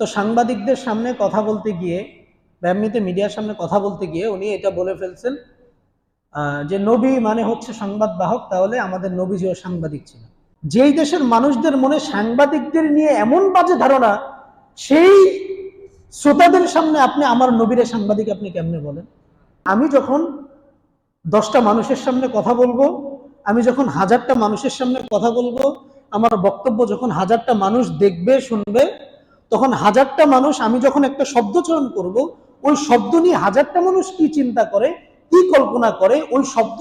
তো সাংবাদিকদের সামনে কথা বলতে গিয়ে বা এমনিতে মিডিয়ার সামনে কথা বলতে গিয়ে উনি এটা বলে ফেলছেন যে নবী মানে হচ্ছে সংবাদ বাহক তাহলে আমাদের নবীজিও সাংবাদিক ছিল। যেই দেশের মানুষদের মনে সাংবাদিকদের নিয়ে এমন বাজে ধারণা, সেই শ্রোতাদের সামনে আপনি আমার নবীরে সাংবাদিক আপনি কেমনে বলেন? আমি যখন দশটা মানুষের সামনে কথা বলব, আমি যখন হাজারটা মানুষের সামনে কথা বলব, আমার বক্তব্য যখন হাজারটা মানুষ দেখবে, শুনবে তখন হাজারটা মানুষ, আমি যখন একটা শব্দ চয়ন করব, ওই শব্দ নিয়ে হাজারটা মানুষ কি চিন্তা করে, কি কল্পনা করে, ওই শব্দ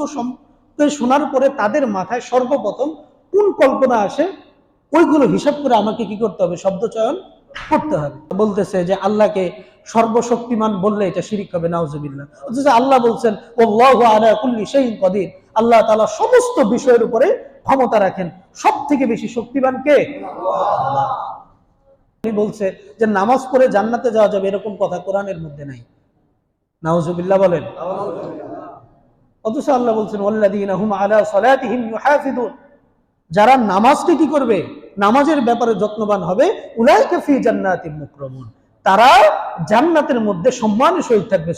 শোনার পরে তাদের মাথায় সর্বপ্রথম কোন কল্পনা আসে, ওইগুলো হিসাব করে আমাকে কি করতে হবে? শব্দ চয়ন করতে হবে। বলতেছে যে আল্লাহকে সর্বশক্তিমান বললে এটা শিরিক হবে, নাউজুবিল্লাহ। অথচ আল্লাহ বলছেন কদির। আল্লাহ তালা সমস্ত বিষয়ের উপরে ক্ষমতা রাখেন। সব থেকে বেশি শক্তিমান কে? বলছে যে নামাজ পড়ে জান্নাতে যাওয়া যাবে এরকম কথা কোরআনের মধ্যে নাই। নাউজুবিল্লাহ বলেন। অথচ আল্লাহ বলছেন যারা নামাজকে কি করবে? নামাজের ব্যাপারে যত্নবান হবে। উলাইকা ফি জান্নাতিন মুকরামুন। তারা জান্নাতের মধ্যে সম্মানের সহিত থাকবে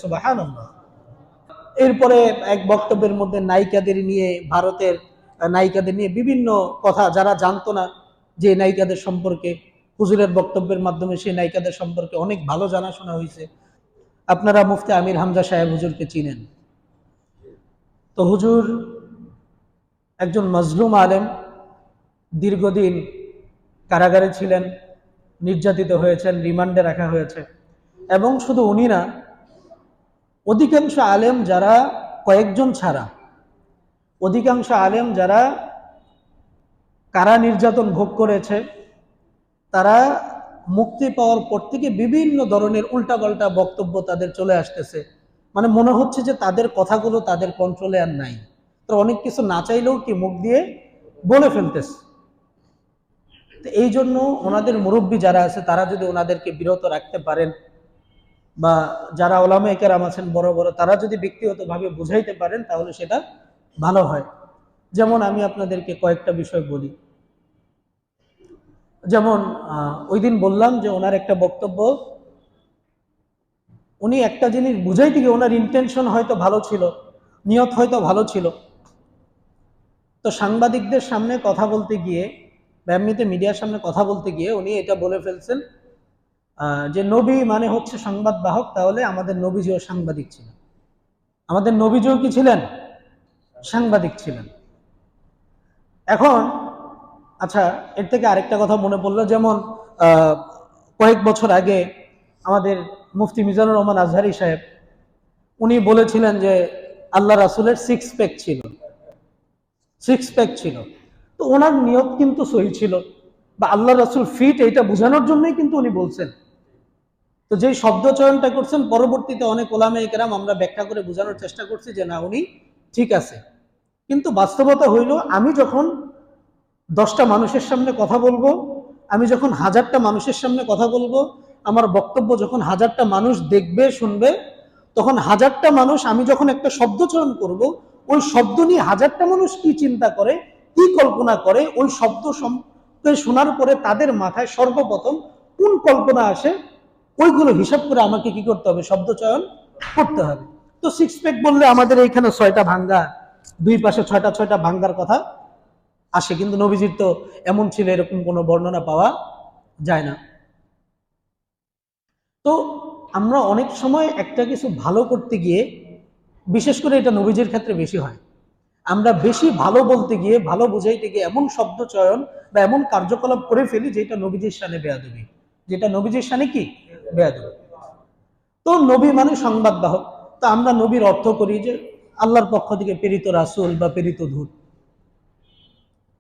এরপরে এক বক্তব্যের মধ্যে নায়িকাদের নিয়ে, ভারতের নায়িকাদের নিয়ে বিভিন্ন কথা যারা জানতো না যে নায়িকাদের সম্পর্কে হুজুরের বক্তব্যের মাধ্যমে সেই নায়িকাদের সম্পর্কে অনেক ভালো জানাশোনা হয়েছে। আপনারা মুফতি আমির হামজা সাহেব হুজুরকে চিনেন। তো হুজুর একজন মজলুম আলেম, দীর্ঘদিন কারাগারে ছিলেন, নির্যাতিত হয়েছেন, রিমান্ডে রাখা হয়েছে। এবং শুধু উনি না, অধিকাংশ আলেম যারা কয়েকজন ছাড়া, অধিকাংশ আলেম যারা কারা নির্যাতন ভোগ করেছে তারা মুক্তি পাওয়ার পর থেকে বিভিন্ন ধরনের উল্টাপাল্টা বক্তব্য তাদের চলে আসতেছে। মানে মনে হচ্ছে যে তাদের কথাগুলো তাদের কন্ট্রোলে আর নাই। তো অনেক কিছু না চাইলেও কি মুখ দিয়ে বলে ফেলতেছে। তো এই জন্য ওনাদের মুরব্বী যারা আছে, তারা যদি ওনাদেরকে বিরত রাখতে পারেন বা যারা ওলামা আছেন, বড় বড়, তারা যদি ব্যক্তিগতভাবে বুঝাইতে পারেন, তাহলে সেটা ভালো হয়। যেমন আমি আপনাদেরকে কয়েকটা বিষয় বলি। যেমন ওই দিন বললাম যে ওনার একটা বক্তব্য, উনি একটা জিনিস বুঝাইতে গিয়ে ওনার ইন্টেনশন হয়তো ভালো ছিল, নিয়ত হয়তো ভালো ছিল। তো সাংবাদিকদের সামনে কথা বলতে গিয়ে বা মিডিয়ার সামনে কথা বলতে গিয়ে উনি এটা বলে ফেলছেন যে নবী মানে হচ্ছে সংবাদ বাহক তাহলে আমাদের নবীজিও সাংবাদিক ছিলেন। আমাদের নবীজিও কি ছিলেন? সাংবাদিক ছিলেন। এখন আচ্ছা এর থেকে আরেকটা কথা মনে পড়ল, যেমন কয়েক বছর আগে আমাদের মুফতি মিজানুর রহমান আজহারি সাহেব, উনি বলেছিলেন যে আল্লাহ রাসুলের সিক্স প্যাক ছিল। সিক্স প্যাক ছিল। তো ওনার নিয়ত কিন্তু সহি ছিল। বা আল্লাহ রাসুল ফিট এটা বোঝানোর জন্যই কিন্তু উনি বলছেন। তো যেই শব্দ চয়নটা করছেন, পরবর্তীতে অনেক ওলামে কেরাম আমরা ব্যাখ্যা করে বোঝানোর চেষ্টা করছি যে না, উনি ঠিক আছে। কিন্তু বাস্তবতা হইল, আমি যখন দশটা মানুষের সামনে কথা বলব, আমি যখন হাজারটা মানুষের সামনে কথা বলব, আমার বক্তব্য যখন হাজারটা মানুষ দেখবে, শুনবে, তখন হাজারটা মানুষ, আমি যখন একটা শব্দ চয়ন করব, ওই শব্দ নিয়ে হাজারটা মানুষ কি চিন্তা করে, কি কল্পনা করে, ওই শব্দ শোনার পরে তাদের মাথায় সর্বপ্রথম কোন কল্পনা আসে, ওইগুলো হিসাব করে আমাকে কি করতে হবে, শব্দ চয়ন করতে হবে। তো সিক্স প্যাক বললে আমাদের এইখানে ছয়টা ভাঙ্গা, দুই পাশে ছয়টা ছয়টা ভাঙ্গার কথা। আসে, কিন্তু নবীজির তো এমন ছিল, এরকম কোনো বর্ণনা পাওয়া যায় না। তো আমরা অনেক সময় একটা কিছু ভালো করতে গিয়ে, বিশেষ করে এটা নবীজির ক্ষেত্রে বেশি হয়। আমরা বেশি ভালো বলতে গিয়ে, ভালো বুঝাইতে গিয়ে এমন শব্দ চয়ন বা এমন কার্যকলাপ করে ফেলি যেটা নবীজির সানে বেয়াদবি। যেটা নবীজির সানে কি? বেয়াদবি। তো নবী মানে সংবাদ বাহক তো আমরা নবীর অর্থ করি যে, আল্লাহর পক্ষ থেকে প্রেরিত রাসূল বা প্রেরিত দূত।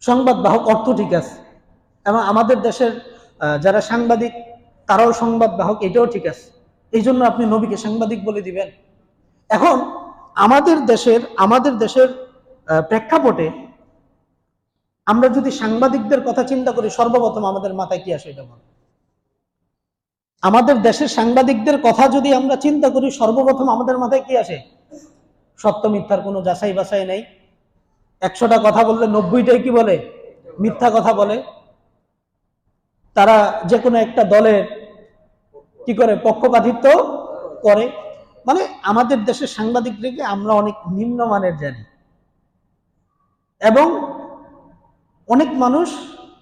সংবাদ বাহক অর্থ ঠিক আছে। এবং আমাদের দেশের যারা সাংবাদিক, তারাও সংবাদ বাহক, এটাও ঠিক আছে। এই জন্য আপনি নবীকে সাংবাদিক বলে দিবেন। এখন আমাদের দেশের আমাদের দেশের প্রেক্ষাপটে আমরা যদি সাংবাদিকদের কথা চিন্তা করি, সর্বপ্রথম আমাদের মাথায় কি আসে এটা আমাদের দেশের সাংবাদিকদের কথা যদি আমরা চিন্তা করি, সর্বপ্রথম আমাদের মাথায় কি আসে? সত্য মিথ্যার কোনো যাচাই বাছাই নেই। একশোটা কথা বললে নব্বইটাই কি বলে? মিথ্যা কথা বলে। তারা যে কোনো একটা দলের কি করে? পক্ষপাতিত্ব করে। মানে আমাদের দেশের সাংবাদিকদেরকে আমরা অনেক নিম্নমানের জানি। এবং অনেক মানুষ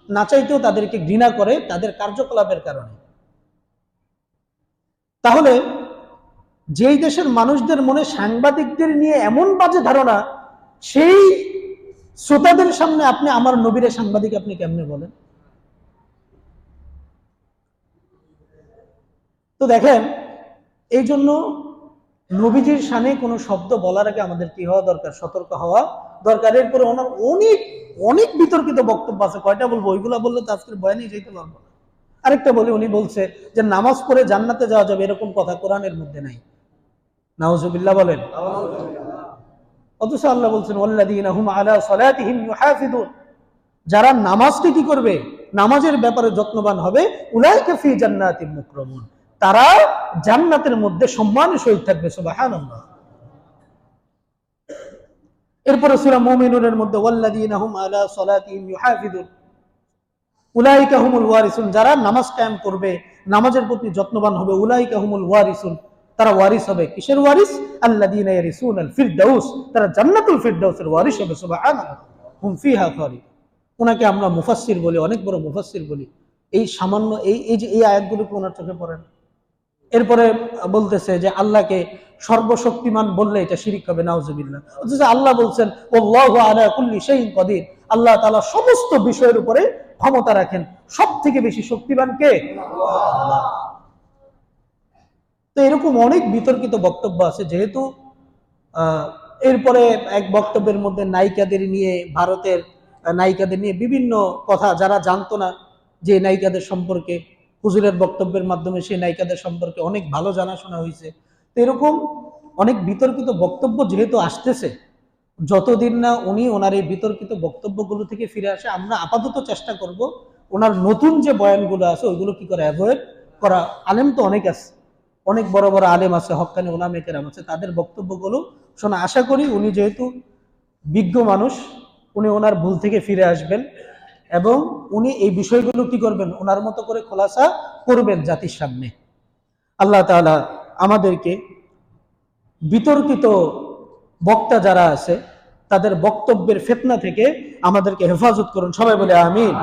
না চাইতেও তাদেরকে ঘৃণা করে তাদের কার্যকলাপের কারণে। তাহলে যেই দেশের মানুষদের মনে সাংবাদিকদের নিয়ে এমন বাজে ধারণা, সেই শ্রোতাদের সামনে আপনি আমার নবীরে সাংবাদিক আপনি কেমনে বলেন? তো দেখেন এই জন্য নবীজির সানে কোনো শব্দ বলার আগে আমাদের কি হওয়া দরকার? সতর্ক হওয়া দরকার। এরপরে ওনার অনেক অনেক বিতর্কিত বক্তব্য আছে। কয়টা বলব? ওইগুলা বললে তো আজকের বয়ানই যেতে পারব। আরেকটা বলি, উনি বলছে যে নামাজ পড়ে জান্নাতে যাওয়া যাবে এরকম কথা কোরআনের মধ্যে নাই। নাউজুবিল্লাহ বলেন। অথচ আল্লাহ বলছেন যারা নামাজকে কি করবে, নামাজের ব্যাপারে যত্নবান হবে ফি মুকরামুন। তারা জান্নাতের মধ্যে সম্মানের সহিত থাকবে, সুবহানাল্লাহ। এরপরে সূরা মুমিনুনের মধ্যে উলাইকা হুমুল ওয়ারিসুন। যারা নামাজ কায়েম করবে, নামাজের প্রতি যত্নবান হবে, উলাইকা হুমুল ওয়ারিসুন। তারা ওয়ারিস হবে। কিসের ওয়ারিস? আল্লাযীনা ইয়ারিসুন আল ফিরদাউস তারা জান্নাতুল ফিরদাউসের ওয়ারিস হবে খালিদ। ওনাকে আমরা মুফাসসির বলি, অনেক বড় মুফাসসির বলি। এই সামান্য এই এই যে, এই আয়াতগুলোকে ওনার চোখে পড়ে না এরপরে বলতেছে যে, আল্লাহকে সর্বশক্তিমান বললে এটা শিরিক হবে, নাউজুবিল্লাহ। অথচ আল্লাহ বলছেন আল্লাহ তালা সমস্ত বিষয়ের উপরে ক্ষমতা রাখেন। সব থেকে বেশি শক্তিমান কে? আল্লাহ। তো এরকম অনেক বিতর্কিত বক্তব্য আছে, যেহেতু এরপরে এক বক্তব্যের মধ্যে নায়িকাদের নিয়ে, ভারতের নায়িকাদের নিয়ে বিভিন্ন কথা যারা জানতো না, যে নায়িকাদের সম্পর্কে, হুজুরের বক্তব্যের মাধ্যমে সেই নায়িকাদের সম্পর্কে অনেক ভালো জানাশোনা হয়েছে। তো এরকম অনেক বিতর্কিত বক্তব্য যেহেতু আসতেছে, যতদিন না উনি ওনার এই বিতর্কিত বক্তব্যগুলো থেকে ফিরে আসে, আমরা আপাতত চেষ্টা করব ওনার নতুন যে বয়ানগুলো আছে, ওইগুলো কি করে অ্যাভয়েড করা। আলেম তো অনেক আছে। অনেক বড় বড় আলেম আছে হকানি ওলামে কেরাম আছে, তাদের বক্তব্যগুলো শোনা, আশা করি উনি যেহেতু বিজ্ঞ মানুষ, উনি ওনার ভুল থেকে ফিরে আসবেন এবং উনি এই বিষয়গুলো কি করবেন? ওনার মতো করে খোলাসা করবেন জাতির সামনে। আল্লাহ তাআলা আমাদেরকে বিতর্কিত বক্তা যারা আছে, তাদের বক্তব্যের ফেতনা থেকে আমাদেরকে হেফাজত করুন। সবাই বলে আমিন।